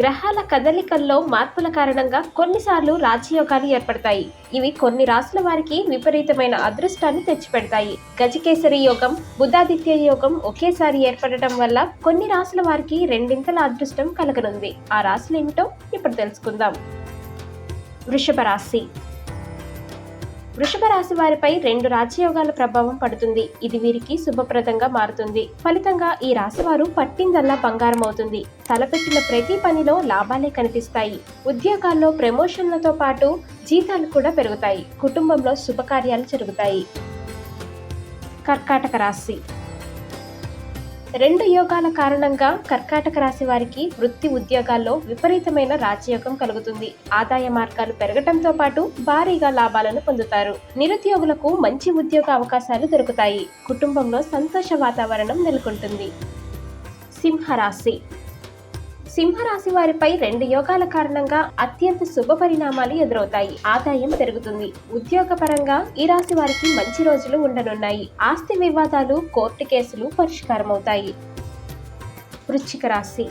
గ్రహాల కదలికల్లో మార్పుల కారణంగా కొన్నిసార్లు రాజయోగాలు ఏర్పడతాయి. ఇవి కొన్ని రాసుల వారికి విపరీతమైన అదృష్టాన్ని తెచ్చిపెడతాయి. గజకేసరి యోగం బుధాదిత్య యోగం ఒకేసారి ఏర్పడటం వల్ల కొన్ని రాసుల వారికి రెండింతల అదృష్టం కలగనుంది. ఆ రాశులు ఏమిటో ఇప్పుడు తెలుసుకుందాం. వృషభ రాశి. వృషభ రాశి వారిపై రెండు రాజయోగాల ప్రభావం పడుతుంది. ఇది వీరికి శుభప్రదంగా మారుతుంది. ఫలితంగా ఈ రాశి వారు పట్టిందల్లా బంగారం అవుతుంది. తలపెట్టిన ప్రతి పనిలో లాభాలే కనిపిస్తాయి. ఉద్యోగాల్లో ప్రమోషన్లతో పాటు జీతాలు కూడా పెరుగుతాయి. కుటుంబంలో శుభకార్యాలు జరుగుతాయి. కర్కాటక రాశి రెండు యోగాల కారణంగా కర్కాటక రాశి వారికి వృత్తి ఉద్యోగాల్లో విపరీతమైన రాజయోగం కలుగుతుంది. ఆదాయ మార్గాలు పెరగటంతో పాటు భారీగా లాభాలను పొందుతారు. నిరుద్యోగులకు మంచి ఉద్యోగ అవకాశాలు దొరుకుతాయి. కుటుంబంలో సంతోష వాతావరణం నెలకొంటుంది. సింహరాశి సింహరాశి వారిపై రెండు యోగాల కారణంగా అత్యంత శుభ పరిణామాలు ఎదురవుతాయి. ఆదాయం పెరుగుతుంది. ఉద్యోగపరంగా ఈ రాశి వారికి మంచి రోజులు ఉండనున్నాయి. ఆస్తి వివాదాలు కోర్టు కేసులు పరిష్కారం అవుతాయి వృశ్చిక రాశి.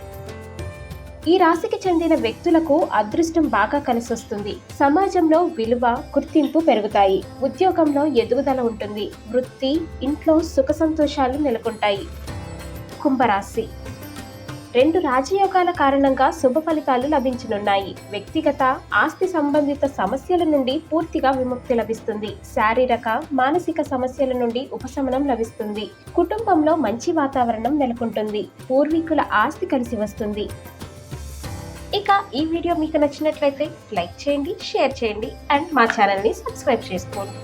ఈ రాశికి చెందిన వ్యక్తులకు అదృష్టం బాగా కలిసొస్తుంది. సమాజంలో విలువ గుర్తింపు పెరుగుతాయి. ఉద్యోగంలో ఎదుగుదల ఉంటుంది. వృత్తి ఇంట్లో సుఖ సంతోషాలు నెలకొంటాయి. కుంభరాశి. రెండు రాజయోగాల కారణంగా శుభ ఫలితాలు లభించనున్నాయి. వ్యక్తిగత ఆస్తి సంబంధిత సమస్యల నుండి పూర్తిగా విముక్తి లభిస్తుంది. శారీరక మానసిక సమస్యల నుండి ఉపశమనం లభిస్తుంది. కుటుంబంలో మంచి వాతావరణం నెలకొంటుంది. పూర్వీకుల ఆస్తి కలిసి వస్తుంది. ఇక ఈ వీడియో మీకు నచ్చినట్లయితే లైక్ చేయండి షేర్ చేయండి అండ్ మా ఛానల్ని సబ్స్క్రైబ్ చేసుకోండి.